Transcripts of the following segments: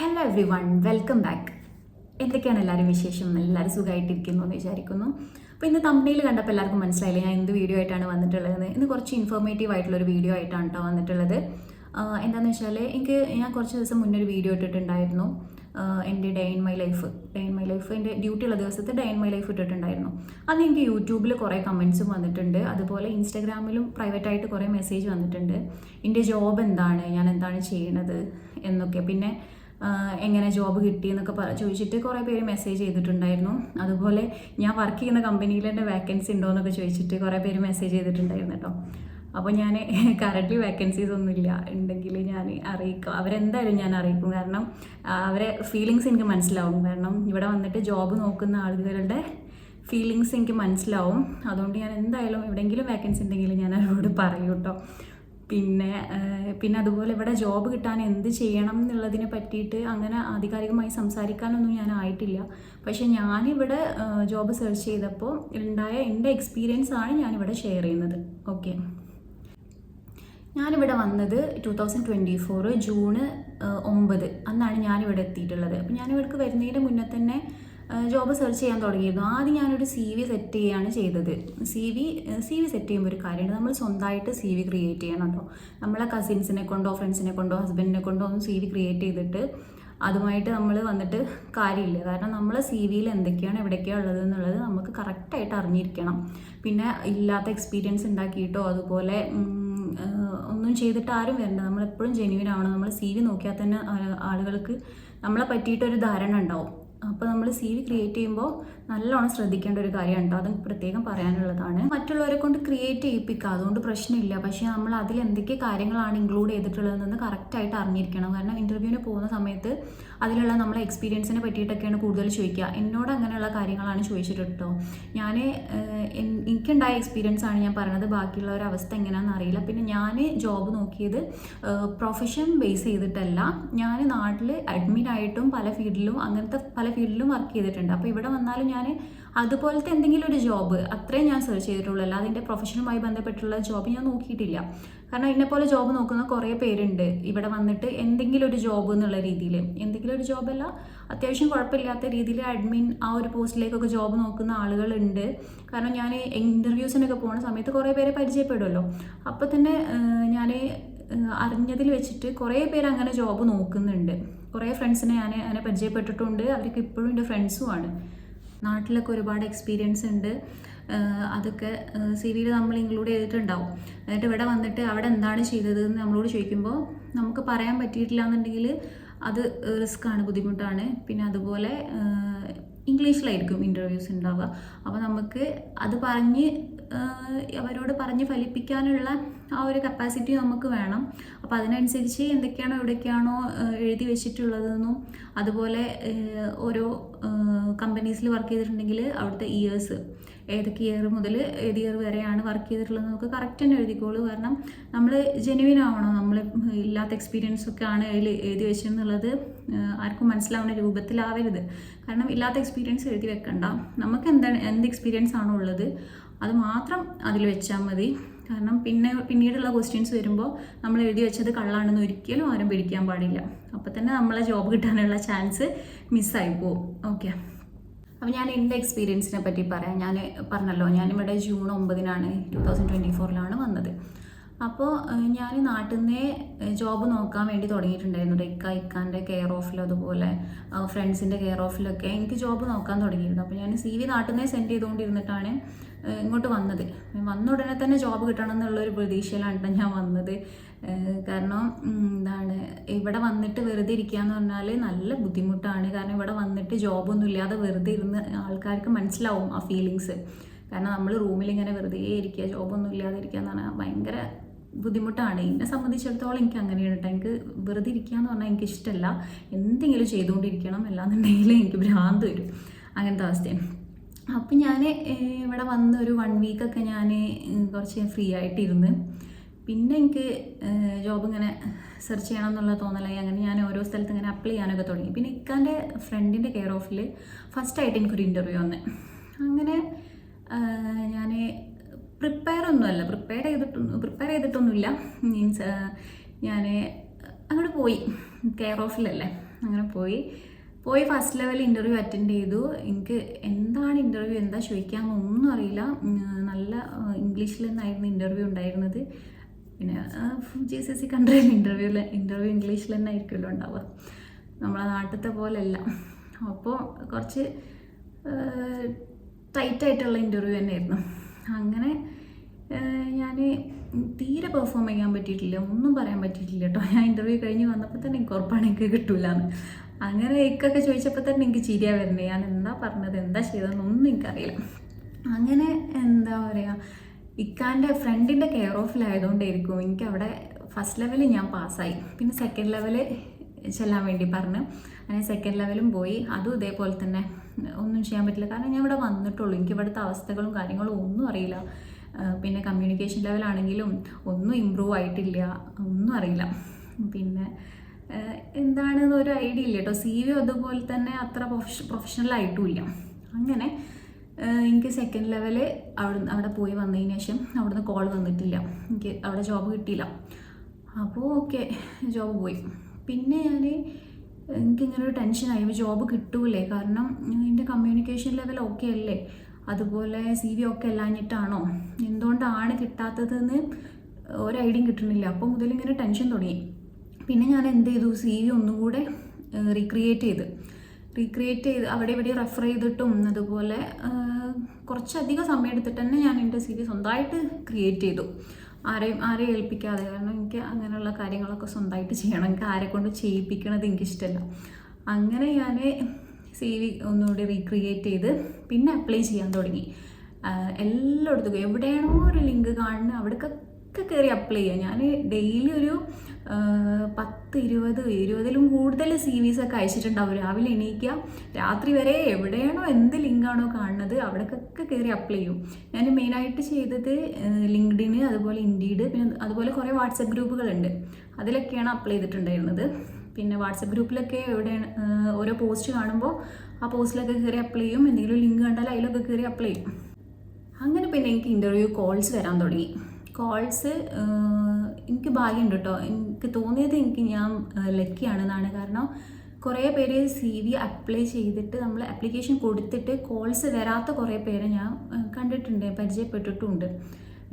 Hello everyone welcome back എന്തൊക്കെയാണ് എല്ലാവരും വിശേഷം? എല്ലാവരും സുഖമായിട്ടിരിക്കുന്നു എന്ന് വിചാരിക്കുന്നു. അപ്പോൾ ഇന്ന് തമ്മിൽ കണ്ടപ്പോൾ എല്ലാവർക്കും മനസ്സിലായില്ല? ഞാൻ എന്ത് വീഡിയോ ആയിട്ടാണ് വന്നിട്ടുള്ളത് ഇന്ന് കുറച്ച് ഇൻഫോർമേറ്റീവ് ആയിട്ടുള്ളൊരു വീഡിയോ ആയിട്ടാണ് കേട്ടോ വന്നിട്ടുള്ളത്. എന്താണെന്ന് വെച്ചാൽ എനിക്ക് ഞാൻ കുറച്ച് ദിവസം മുന്നേ ഒരു വീഡിയോ ഇട്ടിട്ടുണ്ടായിരുന്നു. എന്റെ day in my life day in my life എന്റെ ഡ്യൂട്ടി ഉള്ള ദിവസത്തെ ഡേ ഇൻ മൈ ലൈഫ് ഇട്ടിട്ടുണ്ടായിരുന്നു. അന്ന് എനിക്ക് യൂട്യൂബിൽ കുറേ കമൻസും വന്നിട്ടുണ്ട്. അതുപോലെ ഇൻസ്റ്റാഗ്രാമിലും പ്രൈവറ്റായിട്ട് കുറേ മെസ്സേജ് വന്നിട്ടുണ്ട്. എന്റെ ജോബ് എന്താണ്? ഞാൻ എന്താണ് ചെയ്യണത്? എന്നൊക്കെ. പിന്നെ എങ്ങനെ ജോബ് കിട്ടി എന്നൊക്കെ പറ ചോദിച്ചിട്ട് കുറേ പേര് മെസ്സേജ് ചെയ്തിട്ടുണ്ടായിരുന്നു. അതുപോലെ ഞാൻ വർക്ക് ചെയ്യുന്ന കമ്പനിയിൽ എന്റെ വേക്കൻസി ഉണ്ടോ എന്നൊക്കെ ചോദിച്ചിട്ട് കുറേ പേര് മെസ്സേജ് ചെയ്തിട്ടുണ്ടായിരുന്നു കേട്ടോ. അപ്പോൾ ഞാൻ കറക്റ്റ്ലി വേക്കൻസീസ് ഒന്നുമില്ല. ഉണ്ടെങ്കിൽ ഞാൻ അറിയിക്കും. അവരെന്തായാലും ഞാൻ അറിയിക്കും. കാരണം അവരെ ഫീലിങ്സ് എനിക്ക് മനസ്സിലാവും. കാരണം ഇവിടെ വന്നിട്ട് ജോബ് നോക്കുന്ന ആളുകളുടെ ഫീലിങ്സ് എനിക്ക് മനസ്സിലാവും. അതുകൊണ്ട് ഞാൻ എന്തായാലും എവിടെയെങ്കിലും വേക്കൻസി ഉണ്ടെങ്കിൽ ഞാൻ അവരോട് പറയും കേട്ടോ. പിന്നെ പിന്നെ അതുപോലെ ഇവിടെ ജോബ് കിട്ടാൻ എന്ത് ചെയ്യണം എന്നുള്ളതിനെ പറ്റിയിട്ട് അങ്ങനെ ആധികാരികമായി സംസാരിക്കാനൊന്നും ഞാൻ ആയിട്ടില്ല. പക്ഷെ ഞാനിവിടെ ജോബ് സെർച്ച് ചെയ്തപ്പോൾ ഉണ്ടായ എന്റെ എക്സ്പീരിയൻസ് ആണ് ഞാനിവിടെ ഷെയർ ചെയ്യുന്നത്. ഓക്കെ. ഞാനിവിടെ വന്നത് two thousand twenty four June ഒമ്പത് അന്നാണ് ഞാനിവിടെ എത്തിയിട്ടുള്ളത്. അപ്പം ഞാനിവിടേക്ക് വരുന്നതിന് മുന്നേ തന്നെ ജോബ് സെർച്ച് ചെയ്യാൻ തുടങ്ങിയിരുന്നു. ആദ്യം ഞാനൊരു സി വി സെറ്റ് ചെയ്യുകയാണ് ചെയ്തത്. C V C V set ചെയ്യുമ്പോൾ ഒരു കാര്യമുണ്ട്. നമ്മൾ സ്വന്തമായിട്ട് സി വി ക്രിയേറ്റ് ചെയ്യണം കേട്ടോ. നമ്മളെ കസിൻസിനെ കൊണ്ടോ ഫ്രണ്ട്സിനെ കൊണ്ടോ ഹസ്ബൻഡിനെ കൊണ്ടോ ഒന്നും സി വി ക്രിയേറ്റ് ചെയ്തിട്ട് അതുമായിട്ട് നമ്മൾ വന്നിട്ട് കാര്യമില്ല. കാരണം നമ്മൾ സി വിയിൽ എന്തൊക്കെയാണ് എവിടേക്കാണ് ഉള്ളത് എന്നുള്ളത് നമുക്ക് കറക്റ്റായിട്ട് അറിഞ്ഞിരിക്കണം. പിന്നെ ഇല്ലാത്ത എക്സ്പീരിയൻസ് ഉണ്ടാക്കിയിട്ടോ അതുപോലെ ഒന്നും ചെയ്തിട്ട് ആരും വരണ്ട. നമ്മളെപ്പോഴും ജെന്യൂൻ ആവണം. നമ്മൾ സി വി നോക്കിയാൽ തന്നെ ആളുകൾക്ക് നമ്മളെ പറ്റിയിട്ടൊരു ധാരണ ഉണ്ടാവും. അപ്പോൾ നമ്മൾ സി വി ക്രിയേറ്റ് ചെയ്യുമ്പോൾ നല്ലോണം ശ്രദ്ധിക്കേണ്ട ഒരു കാര്യമാണ് കേട്ടോ അത് പ്രത്യേകം പറയാനുള്ളതാണ്. മറ്റുള്ളവരെ കൊണ്ട് ക്രിയേറ്റ് ചെയ്യിപ്പിക്കുക അതുകൊണ്ട് പ്രശ്നമില്ല. പക്ഷേ നമ്മൾ അതിൽ എന്തൊക്കെ കാര്യങ്ങളാണ് ഇൻക്ലൂഡ് ചെയ്തിട്ടുള്ളതെന്ന് കറക്റ്റായിട്ട് അറിഞ്ഞിരിക്കണം. കാരണം ഇന്റർവ്യൂവിന് പോകുന്ന സമയത്ത് അതിലുള്ള നമ്മളെ എക്സ്പീരിയൻസിനെ പറ്റിയിട്ടൊക്കെയാണ് കൂടുതൽ ചോദിക്കുക. എന്നോട് അങ്ങനെയുള്ള കാര്യങ്ങളാണ് ചോദിച്ചിട്ട് ഞാൻ എനിക്കുണ്ടായ എക്സ്പീരിയൻസ് ആണ് ഞാൻ പറയുന്നത് ബാക്കിയുള്ളവരുടെ അവസ്ഥ എങ്ങനെയാണെന്ന് അറിയില്ല. പിന്നെ ഞാൻ ജോബ് നോക്കിയത് പ്രൊഫഷൻ ബേസ് ചെയ്തിട്ടല്ല. ഞാൻ നാട്ടിൽ അഡ്മിൻ ആയിട്ടും പല ഫീൽഡിലും അങ്ങനത്തെ പല ഫീൽഡിലും വർക്ക് ചെയ്തിട്ടുണ്ട്. അപ്പോൾ ഇവിടെ വന്നാലും ഞാൻ അതുപോലത്തെ എന്തെങ്കിലും ഒരു ജോബ് അത്രയും ഞാൻ സെർച്ച് ചെയ്തിട്ടുള്ളൂ. അല്ലാതെ എന്റെ പ്രൊഫഷനുമായി ബന്ധപ്പെട്ടുള്ള ജോബ് ഞാൻ നോക്കിയിട്ടില്ല. കാരണം എന്നെപ്പോലെ ജോബ് നോക്കുന്ന കുറേ പേരുണ്ട്. ഇവിടെ വന്നിട്ട് എന്തെങ്കിലും ഒരു ജോബ് എന്നുള്ള രീതിയിൽ എന്തെങ്കിലും ഒരു ജോബല്ല അത്യാവശ്യം കുഴപ്പമില്ലാത്ത രീതിയിൽ അഡ്മിൻ ആ ഒരു പോസ്റ്റിലേക്കൊക്കെ ജോബ് നോക്കുന്ന ആളുകളുണ്ട്. കാരണം ഞാൻ ഇന്റർവ്യൂസിനൊക്കെ പോകുന്ന സമയത്ത് കുറേ പേരെ പരിചയപ്പെടുമല്ലോ അപ്പോൾ തന്നെ ഞാൻ അറിഞ്ഞതിൽ വെച്ചിട്ട് കുറേ പേര് അങ്ങനെ ജോബ് നോക്കുന്നുണ്ട്. കുറേ ഫ്രണ്ട്സിനെ ഞാൻ അങ്ങനെ പരിചയപ്പെട്ടിട്ടുണ്ട്. അവർക്ക് ഇപ്പോഴും എന്റെ ഫ്രണ്ട്സുമാണ് നാട്ടിലൊക്കെ ഒരുപാട് എക്സ്പീരിയൻസ് ഉണ്ട്. അതൊക്കെ സി വിയിൽ നമ്മൾ ഇൻക്ലൂഡ് ചെയ്തിട്ടുണ്ടാവും. എന്നിട്ട് ഇവിടെ വന്നിട്ട് അവിടെ എന്താണ് ചെയ്തത് എന്ന് നമ്മളോട് ചോദിക്കുമ്പോൾ നമുക്ക് പറയാൻ പറ്റിയിട്ടില്ല എന്നുണ്ടെങ്കിൽ അത് റിസ്ക് ആണ് ബുദ്ധിമുട്ടാണ്. പിന്നെ അതുപോലെ ഇംഗ്ലീഷിലായിരിക്കും ഇന്റർവ്യൂസ് ഉണ്ടാവുക. അപ്പോൾ നമുക്ക് അത് പറഞ്ഞ് അവരോട് പറഞ്ഞ് ഫലിപ്പിക്കാനുള്ള ആ ഒരു കപ്പാസിറ്റി നമുക്ക് വേണം. അപ്പോൾ അതിനനുസരിച്ച് എന്തൊക്കെയാണോ എവിടെയൊക്കെയാണോ എഴുതി വെച്ചിട്ടുള്ളതെന്നും അതുപോലെ ഓരോ കമ്പനീസിൽ വർക്ക് ചെയ്തിട്ടുണ്ടെങ്കിൽ അവിടുത്തെ ഇയേഴ്സ് ഏതൊക്കെ ഇയർ മുതൽ ഏത് ഇയർ വരെയാണ് വർക്ക് ചെയ്തിട്ടുള്ളത് നമുക്ക് കറക്റ്റ് തന്നെ എഴുതിക്കോളൂ. കാരണം നമ്മൾ ജെനുവിൻ ആവണം. നമ്മൾ ഇല്ലാത്ത എക്സ്പീരിയൻസ് ഒക്കെ ആണ് അതിൽ എഴുതി വെച്ചെന്നുള്ളത് ആർക്കും മനസ്സിലാവുന്ന രൂപത്തിലാവരുത്. കാരണം ഇല്ലാത്ത എക്സ്പീരിയൻസ് എഴുതി വെക്കണ്ട. നമുക്ക് എന്താണ് എന്ത് എക്സ്പീരിയൻസ് ആണോ ഉള്ളത് അത് മാത്രം അതിൽ വെച്ചാൽ മതി. കാരണം പിന്നെ പിന്നീടുള്ള ക്വസ്റ്റ്യൻസ് വരുമ്പോൾ നമ്മൾ എഴുതി വെച്ചത് കള്ളാണെന്ന് ഒരിക്കലും ആരും പിടിക്കാൻ പാടില്ല. അപ്പോൾ തന്നെ നമ്മളെ ജോബ് കിട്ടാനുള്ള ചാൻസ് മിസ്സായി പോകും ഓക്കെ അപ്പോൾ ഞാൻ എന്റെ എക്സ്പീരിയൻസിനെ പറ്റി പറയാം. ഞാൻ പറഞ്ഞല്ലോ ഞാനിവിടെ ജൂൺ ഒമ്പതിനാണ് ടു തൗസൻഡ് ട്വന്റി ഫോറിലാണ് വന്നത്. അപ്പോൾ ഞാൻ നാട്ടിൽ നിന്നേ ജോബ് നോക്കാൻ വേണ്ടി തുടങ്ങിയിട്ടുണ്ടായിരുന്നു. ഇക്ക ഇക്കാന്റെ കെയർ ഓഫിലും അതുപോലെ ഫ്രണ്ട്സിന്റെ കെയർ ഓഫിലൊക്കെ എനിക്ക് ജോബ് നോക്കാൻ തുടങ്ങിയിരുന്നു. അപ്പോൾ ഞാൻ സി വി നാട്ടിൽ നിന്നേ സെൻഡ് ചെയ്തുകൊണ്ടിരുന്നിട്ടാണ് ഇങ്ങോട്ട് വന്നത്. വന്ന ഉടനെ തന്നെ ജോബ് കിട്ടണം എന്നുള്ളൊരു പ്രതീക്ഷയിലാണ് ഞാൻ വന്നത്. കാരണം എന്താണ് ഇവിടെ വന്നിട്ട് വെറുതെ ഇരിക്കുക എന്ന് പറഞ്ഞാൽ നല്ല ബുദ്ധിമുട്ടാണ്. കാരണം ഇവിടെ വന്നിട്ട് ജോബൊന്നും ഇല്ലാതെ വെറുതെ ഇരുന്ന് ആൾക്കാർക്ക് മനസ്സിലാവും ആ ഫീലിങ്സ് കാരണം നമ്മൾ റൂമിൽ ഇങ്ങനെ വെറുതെ ഇരിക്കുക ജോബൊന്നും ഇല്ലാതെ ഇരിക്കുക എന്ന് പറഞ്ഞാൽ ഭയങ്കര ബുദ്ധിമുട്ടാണ്. എന്നെ സംബന്ധിച്ചിടത്തോളം എനിക്ക് അങ്ങനെയാണ് കേട്ടോ എനിക്ക് വെറുതെ ഇരിക്കുക എന്ന് പറഞ്ഞാൽ എനിക്ക് ഇഷ്ടമല്ല എന്തെങ്കിലും ചെയ്തുകൊണ്ടിരിക്കണം അല്ലാന്നുണ്ടെങ്കിൽ എനിക്ക് ഭ്രാന്ത് വരും. അങ്ങനത്തെ അവസ്ഥയാണ്. അപ്പം ഞാൻ ഇവിടെ വന്ന് ഒരു വൺ വീക്കൊക്കെ ഞാൻ കുറച്ച് ഫ്രീ ആയിട്ടിരുന്ന്. പിന്നെ എനിക്ക് ജോബ് ഇങ്ങനെ സെർച്ച് ചെയ്യണം എന്നുള്ള തോന്നലായി അങ്ങനെ ഞാൻ ഓരോ സ്ഥലത്ത് ഇങ്ങനെ അപ്ലൈ ചെയ്യാനൊക്കെ തുടങ്ങി. പിന്നെ ഇക്കാന്റെ ഫ്രണ്ടിന്റെ കെയർ ഓഫിൽ ഫസ്റ്റായിട്ട് എനിക്കൊരു ഇന്റർവ്യൂ വന്ന്. അങ്ങനെ ഞാൻ പ്രിപ്പയർ ഒന്നുമല്ല. പ്രിപ്പയർ ചെയ്തിട്ടൊന്നും പ്രിപ്പയർ ചെയ്തിട്ടൊന്നുമില്ല. മീൻസ് ഞാൻ അങ്ങോട്ട് പോയി. കെയർ ഓഫിലല്ലേ അങ്ങനെ പോയി. പോയി ഫസ്റ്റ് ലെവൽ ഇന്റർവ്യൂ അറ്റൻഡ് ചെയ്തു. എനിക്ക് എന്താണ് ഇന്റർവ്യൂ എന്താ ചോദിക്കാമെന്നൊന്നും അറിയില്ല. നല്ല ഇംഗ്ലീഷിൽ നിന്നായിരുന്നു ഇന്റർവ്യൂ ഉണ്ടായിരുന്നത്. പിന്നെ ജി സി സി കൺട്രിയിൽ ഇന്റർവ്യൂവിൽ ഇന്റർവ്യൂ ഇംഗ്ലീഷിൽ തന്നെ ആയിരിക്കുമല്ലോ ഉണ്ടാവുക. നമ്മളെ നാട്ടിലത്തെ പോലെയല്ല. അപ്പോൾ കുറച്ച് ടൈറ്റായിട്ടുള്ള ഇന്റർവ്യൂ തന്നെയായിരുന്നു. അങ്ങനെ ഞാൻ തീരെ പെർഫോം ചെയ്യാൻ പറ്റിയിട്ടില്ല. ഒന്നും പറയാൻ പറ്റിയിട്ടില്ല കേട്ടോ. ഞാൻ ഇന്റർവ്യൂ കഴിഞ്ഞ് വന്നപ്പോൾ തന്നെ എനിക്ക് ഉറപ്പാണ് എനിക്ക് കിട്ടൂലെന്ന്. അങ്ങനെ ഇക്കൊക്കെ ചോദിച്ചപ്പോൾ തന്നെ എനിക്ക് ചിരിയാ വരുന്നത് ഞാൻ എന്താ പറഞ്ഞത്? എന്താ ചെയ്തതെന്നൊന്നും എനിക്കറിയില്ല. അങ്ങനെ എന്താ പറയുക ഇക്കാന്റെ ഫ്രണ്ടിന്റെ കെയർ ഓഫിലായതുകൊണ്ടായിരിക്കും എനിക്ക് അവിടെ ഫസ്റ്റ് ലെവലിൽ ഞാൻ പാസ്സായി പിന്നെ സെക്കൻഡ് ലെവൽ ചെല്ലാൻ വേണ്ടി പറഞ്ഞു. അങ്ങനെ സെക്കൻഡ് ലെവലും പോയി. അതും ഇതേപോലെ തന്നെ ഒന്നും ചെയ്യാൻ പറ്റില്ല. കാരണം ഞാൻ ഇവിടെ വന്നിട്ടുള്ളൂ. എനിക്ക് ഇവിടുത്തെ അവസ്ഥകളും കാര്യങ്ങളും ഒന്നും അറിയില്ല. പിന്നെ കമ്മ്യൂണിക്കേഷൻ ലെവലാണെങ്കിലും ഒന്നും ഇമ്പ്രൂവ് ആയിട്ടില്ല. ഒന്നും അറിയില്ല. പിന്നെ എന്താണെന്ന് ഒരു ഐഡിയ ഇല്ല കേട്ടോ. സി വി അതുപോലെ തന്നെ അത്ര പ്രൊഫഷ പ്രൊഫഷണൽ ആയിട്ടുമില്ല അങ്ങനെ എനിക്ക് സെക്കൻഡ് ലെവൽ അവിടെ അവിടെ പോയി വന്നതിന് ശേഷം അവിടുന്ന് കോൾ വന്നിട്ടില്ല. എനിക്ക് അവിടെ ജോബ് കിട്ടിയില്ല. അപ്പോൾ ഓക്കെ ജോബ് പോയി. പിന്നെ ഞാൻ എനിക്കിങ്ങനെ ഒരു ടെൻഷനായി. ജോബ് കിട്ടൂലേ. കാരണം എന്റെ കമ്മ്യൂണിക്കേഷൻ ലെവൽ ഓക്കെ അല്ലേ? അതുപോലെ സി വി ഒക്കെ അല്ലാഞ്ഞിട്ടാണോ? എന്തുകൊണ്ടാണ് കിട്ടാത്തതെന്ന് ഒരു ഐഡിയും കിട്ടുന്നില്ല. അപ്പോൾ മുതൽ ഇങ്ങനെ ടെൻഷൻ തുടങ്ങി. പിന്നെ ഞാൻ എന്ത് ചെയ്തു സി വി ഒന്നും കൂടെ റീക്രിയേറ്റ് ചെയ്ത്. റീക്രിയേറ്റ് ചെയ്ത് അവിടെ ഇവിടെ റെഫർ ചെയ്തിട്ടും അതുപോലെ കുറച്ചധികം സമയം എടുത്തിട്ട് തന്നെ ഞാൻ എന്റെ സി വി സ്വന്തമായിട്ട് ക്രിയേറ്റ് ചെയ്തു. ആരെയും ആരെയും ഏൽപ്പിക്കാതെ. കാരണം എനിക്ക് അങ്ങനെയുള്ള കാര്യങ്ങളൊക്കെ സ്വന്തമായിട്ട് ചെയ്യണം. എനിക്ക് ആരെ കൊണ്ട് ചെയ്യിപ്പിക്കണത് എനിക്കിഷ്ടമല്ല അങ്ങനെ ഞാൻ സി വി ഒന്നുകൂടി റീക്രിയേറ്റ് ചെയ്ത് പിന്നെ അപ്ലൈ ചെയ്യാൻ തുടങ്ങി. എല്ലായിടത്തും. എവിടെയാണോ ഒരു ലിങ്ക് കാണുന്നത് അവിടേക്കൊക്കെ കയറി അപ്ലൈ ചെയ്യുക ഞാൻ ഡെയിലി ഒരു പത്ത് ഇരുപത് ഇരുപതിലും കൂടുതൽ സി വിസ് ഒക്കെ അയച്ചിട്ടുണ്ടാവും. രാവിലെ എണീക്കുക രാത്രി വരെ എവിടെയാണോ എന്ത് ലിങ്കാണോ കാണുന്നത് അവിടേക്കൊക്കെ കയറി അപ്ലൈ ചെയ്യും. ഞാൻ മെയിനായിട്ട് ചെയ്തത് ലിങ്ക്ഡിന് അതുപോലെ ഇൻഡീഡ് പിന്നെ അതുപോലെ കുറേ വാട്സപ്പ് ഗ്രൂപ്പുകളുണ്ട് അതിലൊക്കെയാണ് അപ്ലൈ ചെയ്തിട്ടുണ്ടായിരുന്നത്. പിന്നെ വാട്സപ്പ് ഗ്രൂപ്പിലൊക്കെ എവിടെയാണ് ഓരോ പോസ്റ്റ് കാണുമ്പോൾ ആ പോസ്റ്റിലൊക്കെ കയറി അപ്ലൈ ചെയ്യും. എന്തെങ്കിലും ലിങ്ക് കണ്ടാൽ അതിലൊക്കെ കയറി അപ്ലൈ ചെയ്യും. അങ്ങനെ പിന്നെ എനിക്ക് ഇന്റർവ്യൂ കോൾസ് വരാൻ തുടങ്ങി. കോൾസ് എനിക്ക് ഭാഗ്യമുണ്ട് കേട്ടോ. എനിക്ക് തോന്നിയത് എനിക്ക് ഞാൻ ലക്കിയാണെന്നാണ് കാരണം കുറേ പേര് സി വി അപ്ലൈ ചെയ്തിട്ട് നമ്മൾ അപ്ലിക്കേഷൻ കൊടുത്തിട്ട് കോൾസ് വരാത്ത കുറേ പേരെ ഞാൻ കണ്ടിട്ടുണ്ട് പരിചയപ്പെട്ടിട്ടുണ്ട്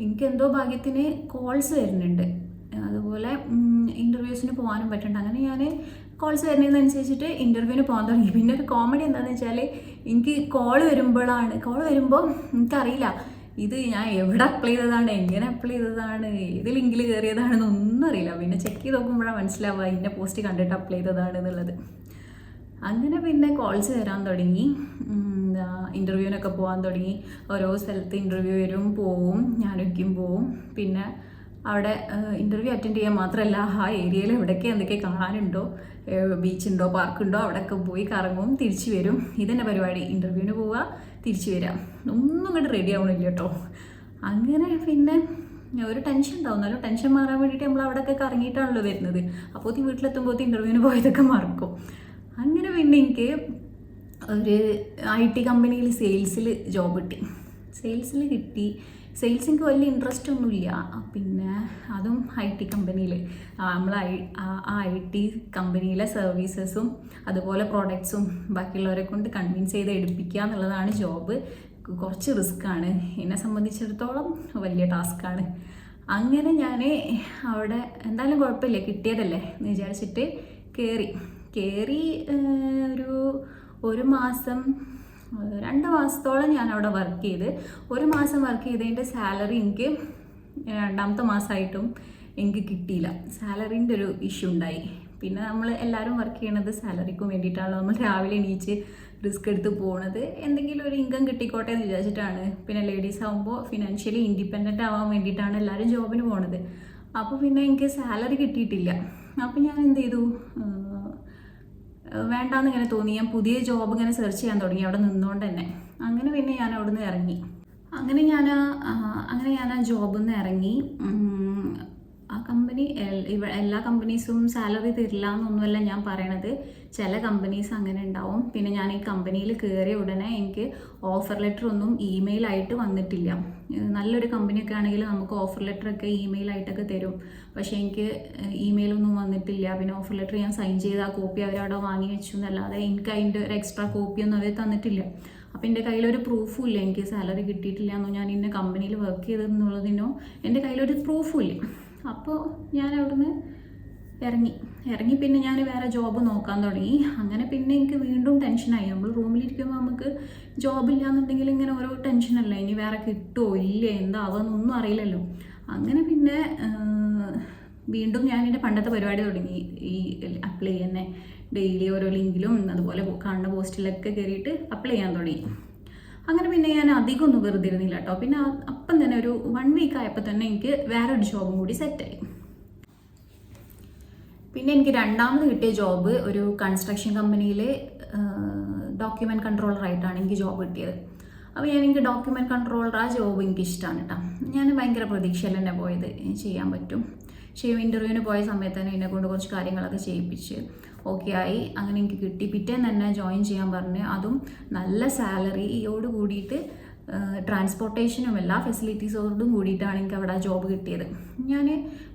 എനിക്ക് എന്തോ ഭാഗ്യത്തിന് കോൾസ് വരുന്നുണ്ട്. അതുപോലെ ഇന്റർവ്യൂസിന് പോകാനും പറ്റുന്നുണ്ട്. അങ്ങനെ ഞാൻ കോൾസ് വരുന്നതിനനുസരിച്ചിട്ട് ഇന്റർവ്യൂവിന് പോകാൻ തുടങ്ങി. പിന്നെ ഒരു കോമഡി എന്താണെന്ന് വെച്ചാൽ എനിക്ക് കോൾ വരുമ്പോഴാണ് കോൾ വരുമ്പോൾ എനിക്കറിയില്ല. ഇത് ഞാൻ എവിടെ അപ്ലൈ ചെയ്തതാണ് എങ്ങനെ അപ്ലൈ ചെയ്തതാണ് ഏത് ലിങ്കിൽ കയറിയതാണെന്ന് ഒന്നും അറിയില്ല. പിന്നെ ചെക്ക് ചെയ്ത് നോക്കുമ്പോഴാണ് മനസ്സിലാവുക ഇന്ന പോസ്റ്റ് കണ്ടിട്ട് അപ്ലൈ ചെയ്തതാണ് എന്നുള്ളത്. അങ്ങനെ പിന്നെ കോൾസ് വരാൻ തുടങ്ങി. ഇന്റർവ്യൂവിനൊക്കെ പോകാൻ തുടങ്ങി. ഓരോ സ്ഥലത്ത് ഇന്റർവ്യൂ വരും പോവും ഞാനൊക്കെയും പോവും. പിന്നെ അവിടെ ഇന്റർവ്യൂ അറ്റൻഡ് ചെയ്യാൻ മാത്രമല്ല ആ ഏരിയയിൽ എവിടെയൊക്കെ എന്തൊക്കെ കാണാനുണ്ടോ ബീച്ചുണ്ടോ പാർക്കുണ്ടോ അവിടെയൊക്കെ പോയി കറങ്ങും തിരിച്ചു വരും. ഇതന്നെ പരിപാടി. ഇന്റർവ്യൂവിന് പോവുക തിരിച്ചു വരാം. ഒന്നും ഇങ്ങോട്ട് റെഡി ആവണില്ല കേട്ടോ. അങ്ങനെ പിന്നെ ഒരു ടെൻഷൻ ഉണ്ടാവും. ടെൻഷൻ മാറാൻ വേണ്ടിയിട്ട് നമ്മൾ അവിടെയൊക്കെ കറങ്ങിയിട്ടാണല്ലോ വരുന്നത്. അപ്പോൾ ഈ വീട്ടിലെത്തുമ്പോൾ ഇന്റർവ്യൂവിന് പോയതൊക്കെ മറക്കും. അങ്ങനെ പിന്നെ എനിക്ക് ഒരു ഐ ടി കമ്പനിയിൽ സെയിൽസിൽ ജോബ് കിട്ടി. സെയിൽസിൽ കിട്ടി. സെയിൽസ് എനിക്ക് വലിയ ഇൻട്രസ്റ്റ് ഒന്നുമില്ല. പിന്നെ അതും ഐ ടി കമ്പനിയിൽ നമ്മൾ ഐ ഐ ടി കമ്പനിയിലെ സർവീസസും അതുപോലെ പ്രോഡക്ട്സും ബാക്കിയുള്ളവരെ കൊണ്ട് കൺവിൻസ് ചെയ്ത് എടുപ്പിക്കുക എന്നുള്ളതാണ് ജോബ് കുറച്ച് റിസ്ക്കാണ് എന്നെ സംബന്ധിച്ചിടത്തോളം വലിയ ടാസ്ക്കാണ് അങ്ങനെ ഞാൻ അവിടെ എന്തായാലും കുഴപ്പമില്ല. കിട്ടിയതല്ലേ എന്ന് വിചാരിച്ചിട്ട് കയറി കയറി ഒരു ഒരു മാസം രണ്ട് മാസത്തോളം ഞാൻ അവിടെ വർക്ക് ചെയ്ത്. ഒരു മാസം വർക്ക് ചെയ്തതിന്റെ സാലറി എനിക്ക് രണ്ടാമത്തെ മാസമായിട്ടും എനിക്ക് കിട്ടിയില്ല. സാലറീന്റെ ഒരു ഇഷ്യൂ ഉണ്ടായി. പിന്നെ നമ്മൾ എല്ലാവരും വർക്ക് ചെയ്യണത് സാലറിക്ക് വേണ്ടിയിട്ടാണല്ലോ. നമ്മൾ രാവിലെ എണീച്ച് റിസ്ക് എടുത്ത് പോണത്. എന്തെങ്കിലും ഒരു ഇൻകം കിട്ടിക്കോട്ടെ എന്ന് വിചാരിച്ചിട്ടാണ്. പിന്നെ ലേഡീസ് ആകുമ്പോൾ ഫിനാൻഷ്യലി ഇൻഡിപെൻഡന്റ് ആവാൻ വേണ്ടിയിട്ടാണ് എല്ലാവരും ജോബിന് പോണത്. അപ്പോൾ പിന്നെ എനിക്ക് സാലറി കിട്ടിയിട്ടില്ല. അപ്പോൾ ഞാൻ എന്ത് ചെയ്തു? വേണ്ടാന്ന് ഇങ്ങനെ തോന്നി. ഞാൻ പുതിയ ജോബ് ഇങ്ങനെ സെർച്ച് ചെയ്യാൻ തുടങ്ങി. അവിടെ നിന്നുകൊണ്ട് തന്നെ. അങ്ങനെ പിന്നെ ഞാൻ അവിടെ നിന്ന് ഇറങ്ങി. അങ്ങനെ ഞാൻ അങ്ങനെ ഞാൻ ആ ജോബിൽ നിന്ന് ഇറങ്ങി ആ കമ്പനി ഇവ എല്ലാ കമ്പനീസും സാലറി തരില്ല എന്നൊന്നുമല്ല ഞാൻ പറയണത്. ചില കമ്പനീസ് അങ്ങനെ ഉണ്ടാവും. പിന്നെ ഞാൻ ഈ കമ്പനിയിൽ കയറിയ ഉടനെ എനിക്ക് ഓഫർ ലെറ്റർ ഒന്നും ഇമെയിൽ ആയിട്ട് വന്നിട്ടില്ല. നല്ലൊരു കമ്പനിയൊക്കെ ആണെങ്കിൽ നമുക്ക് ഓഫർ ലെറ്റർ ഒക്കെ ഇമെയിൽ ആയിട്ടൊക്കെ തരും. പക്ഷേ എനിക്ക് ഇമെയിൽ ഒന്നും വന്നിട്ടില്ല. പിന്നെ ഓഫർ ലെറ്റർ ഞാൻ സൈൻ ചെയ്ത ആ കോപ്പി അവരവിടെ വാങ്ങി വെച്ചു എന്നല്ലാതെ എനിക്ക് അതിന്റെ ഒരു എക്സ്ട്രാ കോപ്പിയൊന്നും അവർ തന്നിട്ടില്ല. അപ്പോൾ എന്റെ കയ്യിലൊരു പ്രൂഫും ഇല്ല. എനിക്ക് സാലറി കിട്ടിയിട്ടില്ല എന്നോ ഞാൻ ഇന്ന കമ്പനിയിൽ വർക്ക് ചെയ്തെന്നുള്ളതിനോ എന്റെ കയ്യിലൊരു പ്രൂഫും ഇല്ല. അപ്പോൾ ഞാൻ അവിടുന്ന് ഇറങ്ങി. ഇറങ്ങി പിന്നെ ഞാൻ വേറെ ജോബ് നോക്കാൻ തുടങ്ങി. അങ്ങനെ പിന്നെ എനിക്ക് വീണ്ടും ടെൻഷനായി നമ്മൾ റൂമിലിരിക്കുമ്പോൾ നമുക്ക് ജോബ് ഇല്ലാന്നുണ്ടെങ്കിൽ ഇങ്ങനെ ഓരോ ടെൻഷനല്ലേ ഇനി വേറെ കിട്ടുമോ ഇല്ലേ? എന്താവുമെന്നൊന്നും അറിയില്ലല്ലോ. അങ്ങനെ പിന്നെ വീണ്ടും ഞാൻ എന്റെ പണ്ടത്തെ പരിപാടി തുടങ്ങി. ഈ അപ്ലൈ ചെയ്യുന്ന ഡെയിലി ഓരോ ലിങ്കിലും അതുപോലെ കാണുന്ന പോസ്റ്റിലൊക്കെ കയറിയിട്ട് അപ്ലൈ ചെയ്യാൻ തുടങ്ങി. അങ്ങനെ പിന്നെ ഞാൻ അധികം ഒന്നും വെറുതെ ഇരുന്നില്ല കേട്ടോ പിന്നെ അപ്പം തന്നെ ഒരു വൺ വീക്ക് ആയപ്പോൾ തന്നെ എനിക്ക് വേറൊരു ജോബും കൂടി സെറ്റായി പിന്നെ എനിക്ക് രണ്ടാമത് കിട്ടിയ ജോബ് ഒരു കൺസ്ട്രക്ഷൻ കമ്പനിയിൽ ഡോക്യുമെന്റ് കൺട്രോളറായിട്ടാണ് എനിക്ക് ജോബ് കിട്ടിയത്. അപ്പോൾ ഞാൻ എനിക്ക് ഡോക്യുമെന്റ് കൺട്രോളർ ആ ജോബ് എനിക്ക് ഇഷ്ടമാണ് കേട്ടോ ഞാൻ ഭയങ്കര പ്രതീക്ഷയിൽ തന്നെ പോയത് ചെയ്യാൻ പറ്റും. പക്ഷേ ഇന്റർവ്യൂവിന് പോയ സമയത്ത് തന്നെ എന്നെ കൊണ്ട് കുറച്ച് കാര്യങ്ങളൊക്കെ ചെയ്യിപ്പിച്ച് ഓക്കെ ആയി. അങ്ങനെ എനിക്ക് കിട്ടി. പിറ്റേന്ന് തന്നെ ജോയിൻ ചെയ്യാൻ പറഞ്ഞ് അതും നല്ല സാലറിയോട് കൂടിയിട്ട് ട്രാൻസ്പോർട്ടേഷനും എല്ലാ ഫെസിലിറ്റീസോടും കൂടിയിട്ടാണ് എനിക്ക് അവിടെ ജോബ് കിട്ടിയത്. ഞാൻ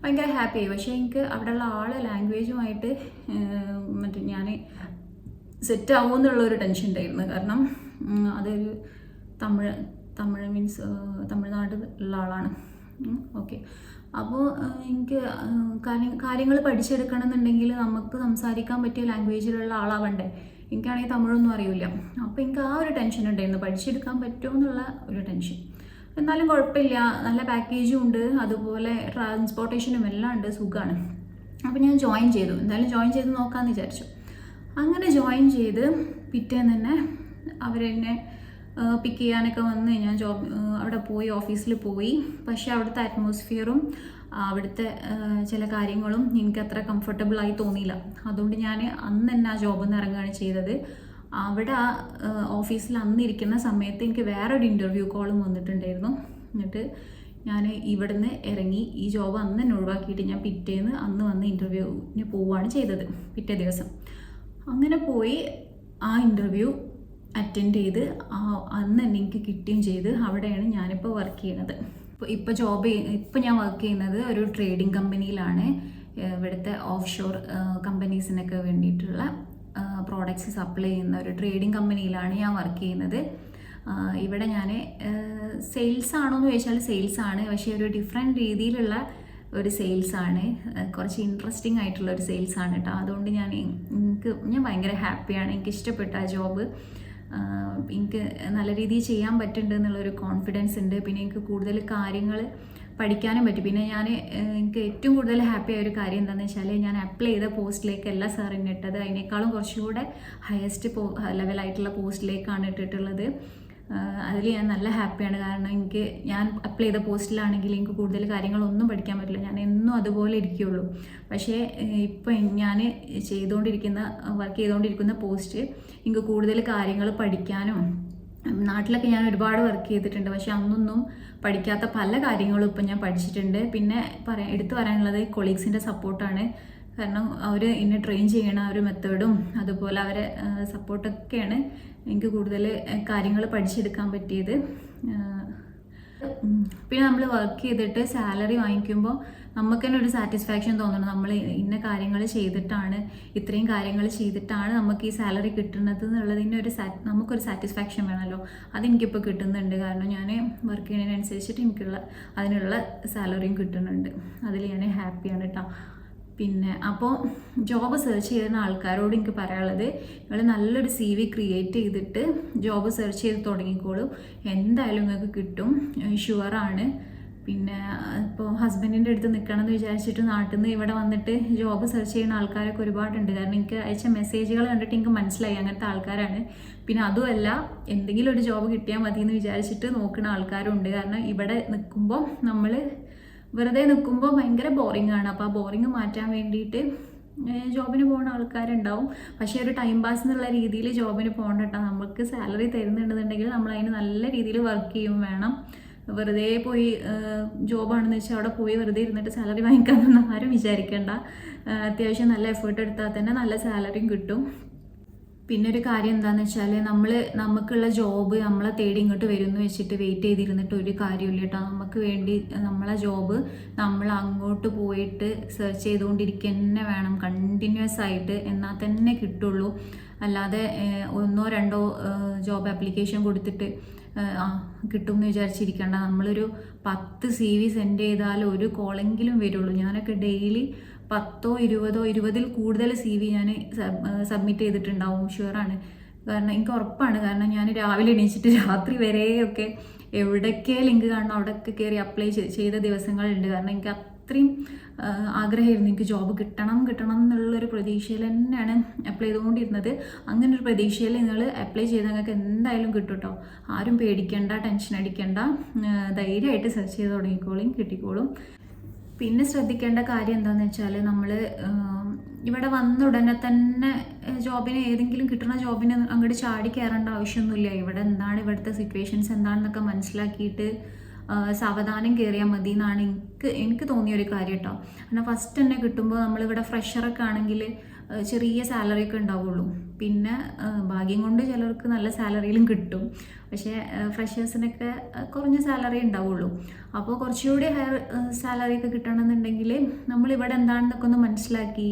ഭയങ്കര ഹാപ്പിയായി പക്ഷേ എനിക്ക് അവിടെയുള്ള ആൾ ലാംഗ്വേജുമായിട്ട് മറ്റേ ഞാൻ സെറ്റ് ആവുമെന്നുള്ള ഒരു ടെൻഷൻ ഉണ്ടായിരുന്നു. കാരണം അതൊരു തമിഴ് തമിഴ് മീൻസ് തമിഴ്നാട് ഉള്ള ആളാണ്. ഓക്കെ അപ്പോൾ എനിക്ക് കാര്യങ്ങൾ പഠിച്ചെടുക്കണം എന്നുണ്ടെങ്കിൽ നമുക്ക് സംസാരിക്കാൻ പറ്റിയ ലാംഗ്വേജിലുള്ള ആളാവണ്ടേ? എനിക്കാണെങ്കിൽ തമിഴൊന്നും അറിയില്ല. അപ്പോൾ എനിക്ക് ആ ഒരു ടെൻഷൻ ഉണ്ടായിരുന്നു. പഠിച്ചെടുക്കാൻ പറ്റുമോ എന്നുള്ള ഒരു ടെൻഷൻ. എന്നാലും കുഴപ്പമില്ല. നല്ല പാക്കേജും ഉണ്ട്. അതുപോലെ ട്രാൻസ്പോർട്ടേഷനും എല്ലാം ഉണ്ട്. സുഖമാണ് അപ്പോൾ ഞാൻ ജോയിൻ ചെയ്തു. എന്തായാലും ജോയിൻ ചെയ്ത് നോക്കാമെന്ന് വിചാരിച്ചു. അങ്ങനെ ജോയിൻ ചെയ്ത് പിറ്റേന്ന് തന്നെ അവരെന്നെ പിക്ക് ചെയ്യാനൊക്കെ വന്ന് ഞാൻ ജോബ് അവിടെ പോയി ഓഫീസിൽ പോയി. പക്ഷേ അവിടുത്തെ അറ്റ്മോസ്ഫിയറും അവിടുത്തെ ചില കാര്യങ്ങളും എനിക്ക് അത്ര കംഫർട്ടബിളായി തോന്നിയില്ല. അതുകൊണ്ട് ഞാൻ അന്ന് തന്നെ ആ ജോബിൽ നിന്ന് ഇറങ്ങുകയാണ് ചെയ്തത്. അവിടെ ആ ഓഫീസിൽ അന്നിരിക്കുന്ന സമയത്ത് എനിക്ക് വേറൊരു ഇന്റർവ്യൂ കോളും വന്നിട്ടുണ്ടായിരുന്നു. എന്നിട്ട് ഞാൻ ഇവിടുന്ന് ഇറങ്ങി ഈ ജോബ് അന്ന് തന്നെ ഒഴിവാക്കിയിട്ട് ഞാൻ പിറ്റേന്ന് അന്ന് വന്ന് ഇന്റർവ്യൂവിന് പോവുകയാണ് ചെയ്തത് പിറ്റേ ദിവസം. അങ്ങനെ പോയി ആ ഇന്റർവ്യൂ അറ്റൻഡ് ചെയ്ത് അന്ന് തന്നെ എനിക്ക് കിട്ടുകയും ചെയ്ത്. അവിടെയാണ് ഞാനിപ്പോൾ വർക്ക് ചെയ്യുന്നത്. ഇപ്പോൾ ജോബ് ഇപ്പോൾ ഞാൻ വർക്ക് ചെയ്യുന്നത് ഒരു ട്രേഡിംഗ് കമ്പനിയിലാണ് ഇവിടുത്തെ ഓഫ് ഷോർ കമ്പനീസിനൊക്കെ വേണ്ടിയിട്ടുള്ള പ്രോഡക്റ്റ്സ് സപ്ലൈ ചെയ്യുന്ന ഒരു ട്രേഡിംഗ് കമ്പനിയിലാണ് ഞാൻ വർക്ക് ചെയ്യുന്നത്. ഇവിടെ ഞാൻ സെയിൽസ് ആണോ എന്ന് ചോദിച്ചാൽ സെയിൽസ് ആണ്. പക്ഷേ ഒരു ഡിഫറെന്റ് രീതിയിലുള്ള ഒരു സെയിൽസ് ആണ്. കുറച്ച് ഇൻട്രസ്റ്റിംഗ് ആയിട്ടുള്ള ഒരു സെയിൽസ് ആണ് കേട്ടോ അതുകൊണ്ട് ഞാൻ എനിക്ക് ഞാൻ ഭയങ്കര ഹാപ്പിയാണ് എനിക്ക് ഇഷ്ടപ്പെട്ട ആ ജോബ് എനിക്ക് നല്ല രീതിയിൽ ചെയ്യാൻ പറ്റുന്നുണ്ട് എന്നുള്ളൊരു കോൺഫിഡൻസ് ഉണ്ട്. പിന്നെ എനിക്ക് കൂടുതൽ കാര്യങ്ങൾ പഠിക്കാനും പറ്റും. പിന്നെ ഞാൻ എനിക്ക് ഏറ്റവും കൂടുതൽ ഹാപ്പി ആയ ഒരു കാര്യം എന്താണെന്ന് വെച്ചാൽ ഞാൻ അപ്ലൈ ചെയ്ത പോസ്റ്റിലേക്ക് സാർ എന്നെ ഇട്ടത്. അതിനേക്കാളും കുറച്ചുകൂടെ ഹയസ്റ്റ് പോ ലെവലായിട്ടുള്ള പോസ്റ്റിലേക്കാണ് ഇട്ടിട്ടുള്ളത്. അതിൽ ഞാൻ നല്ല ഹാപ്പിയാണ്. കാരണം എനിക്ക് ഞാൻ അപ്ലൈ ചെയ്ത പോസ്റ്റിലാണെങ്കിൽ എനിക്ക് കൂടുതൽ കാര്യങ്ങളൊന്നും പഠിക്കാൻ പറ്റില്ല. ഞാൻ എന്നും അതുപോലെ ഇരിക്കുകയുള്ളൂ പക്ഷേ ഇപ്പം ഞാൻ ചെയ്തുകൊണ്ടിരിക്കുന്ന വർക്ക് ചെയ്തുകൊണ്ടിരിക്കുന്ന പോസ്റ്റ് എനിക്ക് കൂടുതൽ കാര്യങ്ങൾ പഠിക്കാനും നാട്ടിലൊക്കെ ഞാൻ ഒരുപാട് വർക്ക് ചെയ്തിട്ടുണ്ട്. പക്ഷെ അന്നൊന്നും പഠിക്കാത്ത പല കാര്യങ്ങളും ഇപ്പം ഞാൻ പഠിച്ചിട്ടുണ്ട്. പിന്നെ പറയാൻ എടുത്തു പറയാനുള്ളത് കൊളീഗ്സിന്റെ സപ്പോർട്ടാണ് കാരണം അവർ എന്നെ ട്രെയിൻ ചെയ്യണ ആ ഒരു മെത്തേഡും അതുപോലെ അവരെ സപ്പോർട്ടൊക്കെയാണ് എനിക്ക് കൂടുതൽ കാര്യങ്ങൾ പഠിച്ചെടുക്കാൻ പറ്റിയത്. പിന്നെ നമ്മൾ വർക്ക് ചെയ്തിട്ട് സാലറി വാങ്ങിക്കുമ്പോൾ നമുക്ക് തന്നെ ഒരു സാറ്റിസ്ഫാക്ഷൻ തോന്നണം. നമ്മൾ ഇന്ന കാര്യങ്ങൾ ചെയ്തിട്ടാണ് ഇത്രയും കാര്യങ്ങൾ ചെയ്തിട്ടാണ് നമുക്ക് ഈ സാലറി കിട്ടുന്നത് എന്നുള്ളതിന്റെ ഒരു നമുക്കൊരു സാറ്റിസ്ഫാക്ഷൻ വേണമല്ലോ അതെനിക്കിപ്പോൾ കിട്ടുന്നുണ്ട്. കാരണം ഞാൻ വർക്ക് ചെയ്യുന്നതിനനുസരിച്ചിട്ട് എനിക്കുള്ള അതിനുള്ള സാലറിയും കിട്ടുന്നുണ്ട്. അതിൽ ഞാൻ ഹാപ്പിയാണ് കേട്ടോ പിന്നെ അപ്പോൾ ജോബ് സെർച്ച് ചെയ്യുന്ന ആൾക്കാരോട് എനിക്ക് പറയാനുള്ളത് നിങ്ങൾ നല്ലൊരു സി വി ക്രിയേറ്റ് ചെയ്തിട്ട് ജോബ് സെർച്ച് ചെയ്ത് തുടങ്ങിക്കോളും. എന്തായാലും നിങ്ങൾക്ക് കിട്ടും. ഷുവറാണ് പിന്നെ ഇപ്പോൾ ഹസ്ബൻഡിന്റെ അടുത്ത് നിൽക്കണം എന്ന് വിചാരിച്ചിട്ട് നാട്ടിൽ നിന്ന് ഇവിടെ വന്നിട്ട് ജോബ് സെർച്ച് ചെയ്യുന്ന ആൾക്കാരൊക്കെ ഒരുപാടുണ്ട്. കാരണം എനിക്ക് അയച്ച മെസ്സേജുകൾ കണ്ടിട്ട് എനിക്ക് മനസ്സിലായി അങ്ങനത്തെ ആൾക്കാരാണ്. പിന്നെ അതുമല്ല എന്തെങ്കിലും ഒരു ജോബ് കിട്ടിയാൽ മതി എന്ന് വിചാരിച്ചിട്ട് നോക്കുന്ന ആൾക്കാരുണ്ട്. കാരണം ഇവിടെ നിൽക്കുമ്പോൾ നമ്മൾ വെറുതെ നിൽക്കുമ്പോൾ ഭയങ്കര ബോറിംഗ് ആണ്. അപ്പോൾ ആ ബോറിംഗ് മാറ്റാൻ വേണ്ടിയിട്ട് ജോബിന് പോകുന്ന ആൾക്കാരുണ്ടാവും. പക്ഷേ ഒരു ടൈം പാസ് എന്നുള്ള രീതിയിൽ ജോബിന് പോകണ്ട നമുക്ക് സാലറി തരുന്നുണ്ടെന്നുണ്ടെങ്കിൽ നമ്മൾ അതിന് നല്ല രീതിയിൽ വർക്ക് ചെയ്യും വേണം. വെറുതെ പോയി ജോബാണെന്ന് വെച്ചാൽ അവിടെ പോയി വെറുതെ ഇരുന്നിട്ട് സാലറി വാങ്ങിക്കാമെന്നൊന്നും ആരും വിചാരിക്കേണ്ട. അത്യാവശ്യം നല്ല എഫേർട്ട് എടുത്താൽ തന്നെ നല്ല സാലറിയും കിട്ടും. പിന്നെ ഒരു കാര്യം എന്താണെന്ന് വെച്ചാൽ നമ്മൾ നമുക്കുള്ള ജോബ് നമ്മളെ തേടി ഇങ്ങോട്ട് വരും എന്ന് വെച്ചിട്ട് വെയിറ്റ് ചെയ്തിരുന്നിട്ട് ഒരു കാര്യമില്ല കേട്ടോ. നമുക്ക് വേണ്ടി നമ്മളെ ജോബ് നമ്മൾ അങ്ങോട്ട് പോയിട്ട് സെർച്ച് ചെയ്തുകൊണ്ടിരിക്കുക തന്നെ വേണം. കണ്ടിന്യൂസ് ആയിട്ട് എന്നാൽ തന്നെ കിട്ടുള്ളൂ. അല്ലാതെ ഒന്നോ രണ്ടോ ജോബ് ആപ്ലിക്കേഷൻ കൊടുത്തിട്ട് ആ കിട്ടും എന്ന് വിചാരിച്ചിരിക്കേണ്ട. നമ്മളൊരു പത്ത് സി വി സെൻഡ് ചെയ്താൽ ഒരു കോളെങ്കിലും വരുള്ളൂ. ഞാനൊക്കെ ഡെയിലി പത്തോ ഇരുപതോ ഇരുപതിൽ കൂടുതൽ സി വി ഞാൻ സബ്മിറ്റ് ചെയ്തിട്ടുണ്ടാവും. ഷുവറാണ് കാരണം എനിക്ക് ഉറപ്പാണ്. കാരണം ഞാൻ രാവിലെ എണീച്ചിട്ട് രാത്രി വരെയൊക്കെ എവിടെയൊക്കെ ലിങ്ക് കാണണം അവിടെയൊക്കെ കയറി അപ്ലൈ ചെയ്ത ദിവസങ്ങളുണ്ട്. കാരണം എനിക്ക് അത്രയും ആഗ്രഹമായിരുന്നു. എനിക്ക് ജോബ് കിട്ടണം കിട്ടണം എന്നുള്ളൊരു പ്രതീക്ഷയിൽ തന്നെയാണ് അപ്ലൈ ചെയ്തുകൊണ്ടിരുന്നത്. അങ്ങനെ ഒരു പ്രതീക്ഷയിൽ നിങ്ങൾ അപ്ലൈ ചെയ്ത് നിങ്ങൾക്ക് എന്തായാലും കിട്ടും കേട്ടോ ആരും പേടിക്കേണ്ട ടെൻഷൻ അടിക്കേണ്ട. ധൈര്യമായിട്ട് സെർച്ച് ചെയ്ത് തുടങ്ങിക്കോളും കിട്ടിക്കോളും. പിന്നെ ശ്രദ്ധിക്കേണ്ട കാര്യം എന്താണെന്ന് വെച്ചാൽ നമ്മൾ ഇവിടെ വന്ന ഉടനെ തന്നെ ജോബിന് ഏതെങ്കിലും കിട്ടുന്ന ജോബിന് അങ്ങോട്ട് ചാടി കയറേണ്ട ആവശ്യമൊന്നുമില്ല. ഇവിടെ എന്താണ് ഇവിടുത്തെ സിറ്റുവേഷൻസ് എന്താണെന്നൊക്കെ മനസ്സിലാക്കിയിട്ട് സാവധാനം കയറിയാൽ മതി എന്നാണ് എനിക്ക് എനിക്ക് തോന്നിയ ഒരു കാര്യം കേട്ടോ കാരണം ഫസ്റ്റ് തന്നെ കിട്ടുമ്പോൾ നമ്മളിവിടെ ഫ്രഷറൊക്കെ ആണെങ്കിൽ ചെറിയ സാലറി ഒക്കെ ഉണ്ടാവുള്ളൂ. പിന്നെ ഭാഗ്യം കൊണ്ട് ചിലർക്ക് നല്ല സാലറിയിലും കിട്ടും. പക്ഷേ ഫ്രഷേഴ്സിനൊക്കെ കുറഞ്ഞ സാലറി ഉണ്ടാവുള്ളൂ. അപ്പോൾ കുറച്ചുകൂടി ഹയർ സാലറി ഒക്കെ കിട്ടണമെന്നുണ്ടെങ്കിൽ നമ്മളിവിടെ എന്താണെന്നൊക്കെ ഒന്ന് മനസ്സിലാക്കി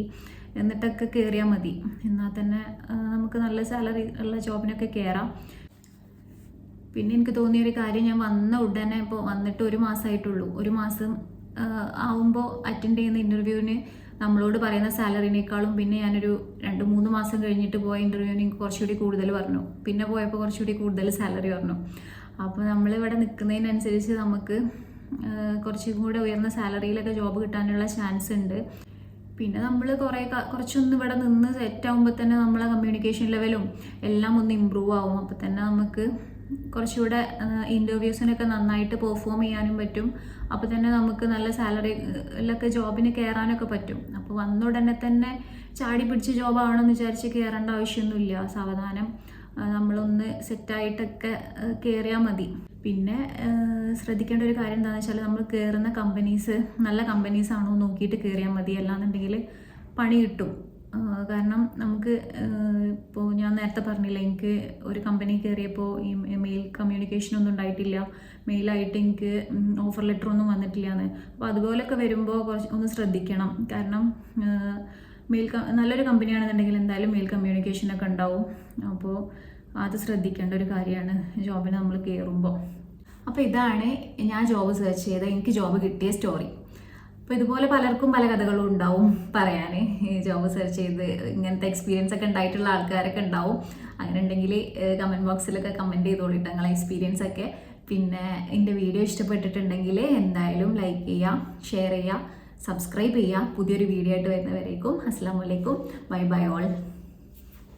എന്നിട്ടൊക്കെ കയറിയാൽ മതി. എന്നാൽ തന്നെ നമുക്ക് നല്ല സാലറി ഉള്ള ജോബിനൊക്കെ കയറാം പിന്നെ എനിക്ക് തോന്നിയ ഒരു കാര്യം ഞാൻ വന്ന ഉടനെ ഇപ്പോൾ വന്നിട്ട് ഒരു മാസമായിട്ടുള്ളൂ ഒരു മാസം ആവുമ്പോൾ അറ്റൻഡ് ചെയ്യുന്ന ഇന്റർവ്യൂവിന് നമ്മളോട് പറയുന്ന സാലറിനേക്കാളും പിന്നെ ഞാനൊരു രണ്ട് മൂന്ന് മാസം കഴിഞ്ഞിട്ട് പോയ ഇന്റർവ്യൂവിന് എനിക്ക് കുറച്ചുകൂടി കൂടുതൽ പറഞ്ഞു. പിന്നെ പോയപ്പോൾ കുറച്ചുകൂടി കൂടുതൽ സാലറി പറഞ്ഞു. അപ്പോൾ നമ്മളിവിടെ നിൽക്കുന്നതിനനുസരിച്ച് നമുക്ക് കുറച്ചും കൂടെ ഉയർന്ന സാലറിയിലൊക്കെ ജോബ് കിട്ടാനുള്ള ചാൻസ് ഉണ്ട്. പിന്നെ നമ്മൾ കുറേ കുറച്ചൊന്ന് ഇവിടെ നിന്ന് സെറ്റ് ആകുമ്പോൾ തന്നെ നമ്മളെ കമ്മ്യൂണിക്കേഷൻ ലെവലും എല്ലാം ഒന്ന് ഇമ്പ്രൂവ് ആവും. അപ്പോൾ തന്നെ നമുക്ക് കുറച്ചുകൂടെ ഇന്റർവ്യൂസിനൊക്കെ നന്നായിട്ട് പെർഫോം ചെയ്യാനും പറ്റും. അപ്പോൾ തന്നെ നമുക്ക് നല്ല സാലറിയിലൊക്കെ ജോബിന് കയറാനൊക്കെ പറ്റും. അപ്പോൾ വന്ന ഉടനെ തന്നെ ചാടി പിടിച്ച് ജോബാണെന്ന് വിചാരിച്ച് കയറേണ്ട ആവശ്യമൊന്നുമില്ല. സാവധാനം നമ്മളൊന്ന് സെറ്റായിട്ടൊക്കെ കയറിയാൽ മതി. പിന്നെ ശ്രദ്ധിക്കേണ്ട ഒരു കാര്യം എന്താണെന്ന് വെച്ചാൽ നമ്മൾ കയറുന്ന കമ്പനീസ് നല്ല കമ്പനീസ് ആണോ നോക്കിയിട്ട് കയറിയാൽ മതി. അല്ലാന്നുണ്ടെങ്കിൽ പണി കിട്ടും. കാരണം നമുക്ക് ഇപ്പോൾ ഞാൻ നേരത്തെ പറഞ്ഞില്ല എനിക്ക് ഒരു കമ്പനി കയറിയപ്പോൾ ഈ മെയിൽ കമ്മ്യൂണിക്കേഷൻ ഒന്നും ഉണ്ടായിട്ടില്ല. മെയിലായിട്ട് എനിക്ക് ഓഫർ ലെറ്റർ ഒന്നും വന്നിട്ടില്ല എന്ന് അപ്പോൾ അതുപോലൊക്കെ വരുമ്പോൾ കുറച്ച് ഒന്ന് ശ്രദ്ധിക്കണം. കാരണം മെയിൽ നല്ലൊരു കമ്പനിയാണെന്നുണ്ടെങ്കിൽ എന്തായാലും മെയിൽ കമ്മ്യൂണിക്കേഷനൊക്കെ ഉണ്ടാവും. അപ്പോൾ അത് ശ്രദ്ധിക്കേണ്ട ഒരു കാര്യമാണ് ജോബിന് നമ്മൾ കയറുമ്പോൾ അപ്പോൾ ഇതാണ് ഞാൻ ജോബ് സെർച്ച് ചെയ്ത എനിക്ക് ജോബ് കിട്ടിയ സ്റ്റോറി അപ്പോൾ ഇതുപോലെ പലർക്കും പല കഥകളും ഉണ്ടാവും പറയാൻ ജോബ് സെർച്ച് ചെയ്ത് ഇങ്ങനത്തെ എക്സ്പീരിയൻസ് ഒക്കെ ഉണ്ടായിട്ടുള്ള ആൾക്കാരൊക്കെ ഉണ്ടാവും. അങ്ങനെ ഉണ്ടെങ്കിൽ കമന്റ് ബോക്സിലൊക്കെ കമന്റ് ചെയ്തോളിട്ട് നിങ്ങളെ എക്സ്പീരിയൻസ് ഒക്കെ. പിന്നെ എന്റെ വീഡിയോ ഇഷ്ടപ്പെട്ടിട്ടുണ്ടെങ്കിൽ എന്തായാലും ലൈക്ക് ചെയ്യുക ഷെയർ ചെയ്യുക സബ്സ്ക്രൈബ് ചെയ്യുക പുതിയൊരു വീഡിയോ ആയിട്ട് വരുന്നവരേക്കും. അസ്സാം വലൈക്കും ബൈ ബൈ ഓൾ